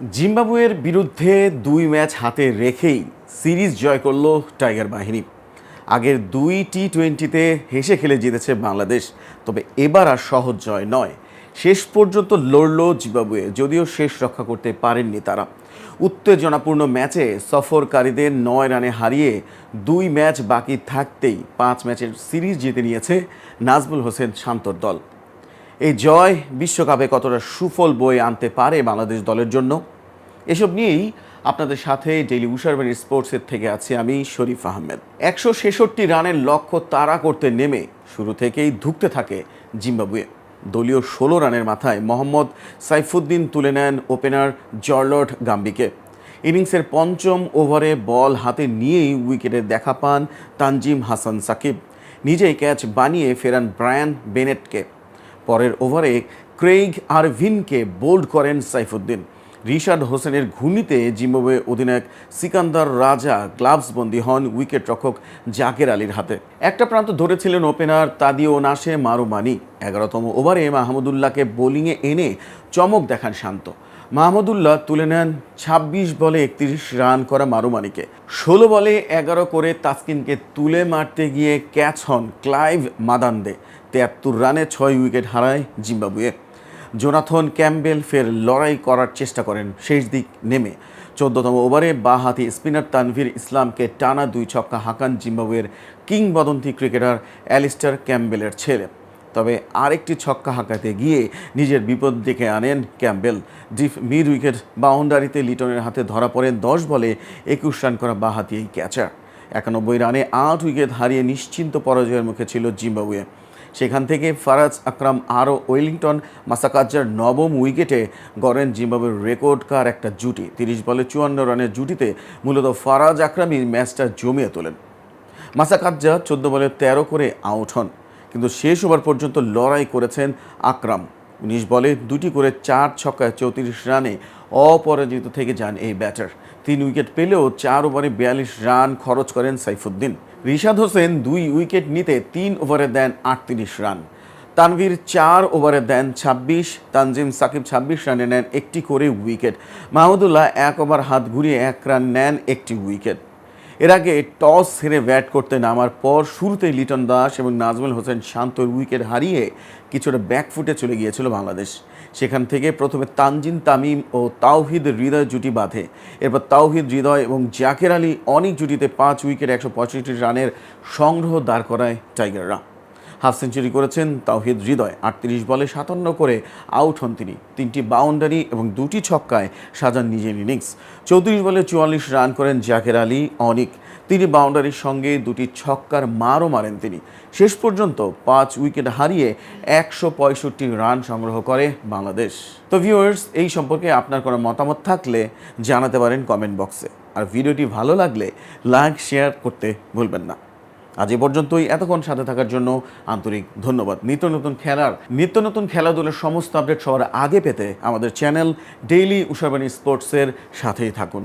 জিম্বাবুয়ের বিরুদ্ধে দুই ম্যাচ হাতে রেখেই সিরিজ জয় করল টাইগার বাহিনী। আগের দুই টি টোয়েন্টিতে হেসে খেলে জিতেছে বাংলাদেশ, তবে এবার আর সহজ জয় নয়। শেষ পর্যন্ত লড়ল জিম্বাবুয়ে, যদিও শেষ রক্ষা করতে পারেননি তারা। উত্তেজনাপূর্ণ ম্যাচে সফরকারীদের নয় রানে হারিয়ে দুই ম্যাচ বাকি থাকতেই পাঁচ ম্যাচের সিরিজ জিতে নিয়েছে নাজমুল হোসেন শান্তর দল। এই জয় বিশ্বকাপে কতটা সুফল বয়ে আনতে পারে বাংলাদেশ দলের জন্য? এসব নিয়েই আপনাদের সাথে ডেইলি উষারবাণী স্পোর্টসের থেকে আছি আমি শরীফ আহমেদ। একশো ছেষট্টি রানের লক্ষ্য তাড়া করতে নেমে শুরু থেকেই ধুঁকতে থাকে জিম্বাবুয়ে। দলীয় ষোলো রানের মাথায় মোহাম্মদ সাইফুদ্দিন তুলে নেন ওপেনার জর্লট গাম্বিকে। ইনিংসের পঞ্চম ওভারে বল হাতে নিয়েই উইকেটে দেখা পান তানজিম হাসান সাকিব। নিজেই ক্যাচ বানিয়ে ফেরান ব্রায়ান বেনেটকে। পরের ওভারে ক্রেইগ আরভিনকে বোল্ড করেন সাইফুদ্দিন। রিশাদ হোসেনের ঘূর্ণিতে জিম্বাবুয়ে অধিনায়ক সিকান্দার রাজা গ্লাভস বন্দি হন উইকেট রক্ষক জাকের আলীর হাতে। একটা প্রান্ত ধরেছিলেন ওপেনার তাদিও নাসে মারুমানি। এগারোতম ওভারে মাহমুদুল্লাহকে বোলিংয়ে এনে চমক দেখান শান্ত। মাহমুদুল্লাহ তুলে নেন ২৬ বলে একত্রিশ রান করা মারুমানিকে। ষোলো বলে এগারো করে তাসকিনকে তুলে মারতে গিয়ে ক্যাচ হন ক্লাইভ মাদান্দে। তেয়াত্তর রানে ছয় উইকেট হারায় জিম্বাবুয়ে। জোনাথন ক্যাম্বেল ফের লড়াই করার চেষ্টা করেন শেষ দিক নেমে। চোদ্দতম ওভারে বাহাতি স্পিনার তানভীর ইসলামকে টানা দুই ছক্কা হাঁকান জিম্বাবুয়ের কিংবদন্তি ক্রিকেটার অ্যালিস্টার ক্যাম্বেলের ছেলে। তবে আরেকটি ছক্কা হাঁকাতে গিয়ে নিজের বিপদ ডেকে আনেন ক্যাম্বেল ডিফ মিড উইকেট বাউন্ডারিতে লিটনের হাতে ধরা পড়েন দশ বলে একুশ রান করা বাহাতি এই ক্যাচার। একানব্বই রানে আট উইকেট হারিয়ে নিশ্চিন্ত পরাজয়ের মুখে ছিল জিম্বাবুয়ে। সেখান থেকে ফারাজ আকরাম আরও ওয়েলিংটন মাসাকাজ্জার নবম উইকেটে গড়েন জিম্বাবুয়ের রেকর্ডকার একটা জুটি। তিরিশ বলে চুয়ান্ন রানের জুটিতে মূলত ফারাজ আকরামই ম্যাচটা জমিয়ে তোলেন। মাসাকাজ্জা চোদ্দ বলে তেরো করে আউট হন। কিন্তু শেষ ওভার পর্যন্ত লড়াই করেছেন আকরাম। উনিশ বলে দুটি করে চার ছক্কায় চৌত্রিশ রানে অপরাজিত থেকে যান এই ব্যাটার। তিন উইকেট পেলেও চার ওভারে বিয়াল্লিশ রান খরচ করেন সাইফুদ্দিন। রিশাদ হোসেন দুই উইকেট নিতে তিন ওভারে দেন আটত্রিশ রান। তানভীর চার ওভারে দেন ২৬ তানজিম সাকিব ২৬ রানে নেন একটি করে উইকেট। মাহমুদুল্লাহ এক ওভার হাত ঘুরিয়ে এক রান নেন একটি উইকেট। এর আগে টস হেরে ব্যাট করতে নামার পর শুরুতেই লিটন দাস এবং নাজমুল হোসেন শান্তর উইকেট হারিয়ে কিছুটা ব্যাকফুটে চলে গিয়েছিল বাংলাদেশ। সেখান থেকে প্রথমে তানজিন তামিম ও তাওহিদ হৃদয় জুটি বাঁধে। এরপর তাওহিদ হৃদয় এবং জাকের আলী অনেক জুটিতে পাঁচ উইকেট, একশো পঁয়ষট্টি রানের সংগ্রহ দাঁড় করায় টাইগাররা। হাফ সেঞ্চুরি করেছেন তাওহিদ হৃদয়, আটত্রিশ বলে সাতান্ন করে আউট হন তিনি। তিনটি বাউন্ডারি এবং দুটি ছক্কায় সাজান নিজের ইনিংস। চৌত্রিশ বলে চুয়াল্লিশ রান করেন জাকের আলী, অনিক। তিনি বাউন্ডারির সঙ্গে দুটি ছক্কার মারও মারেন তিনি। শেষ পর্যন্ত পাঁচ উইকেট হারিয়ে একশো পঁয়ষট্টি রান সংগ্রহ করে বাংলাদেশ। তো ভিউয়ার্স, এই সম্পর্কে আপনার কোনো মতামত থাকলে জানাতে পারেন কমেন্ট বক্সে। আর ভিডিওটি ভালো লাগলে লাইক, শেয়ার করতে ভুলবেন না। আজ এ পর্যন্তই। এতক্ষণ সাথে থাকার জন্য আন্তরিক ধন্যবাদ। নিত্য নতুন খেলার, নিত্য নতুন খেলাধুলার সমস্ত আপডেট সবার আগে পেতে আমাদের চ্যানেল ডেইলি উষাবাণী স্পোর্টসের সাথেই থাকুন।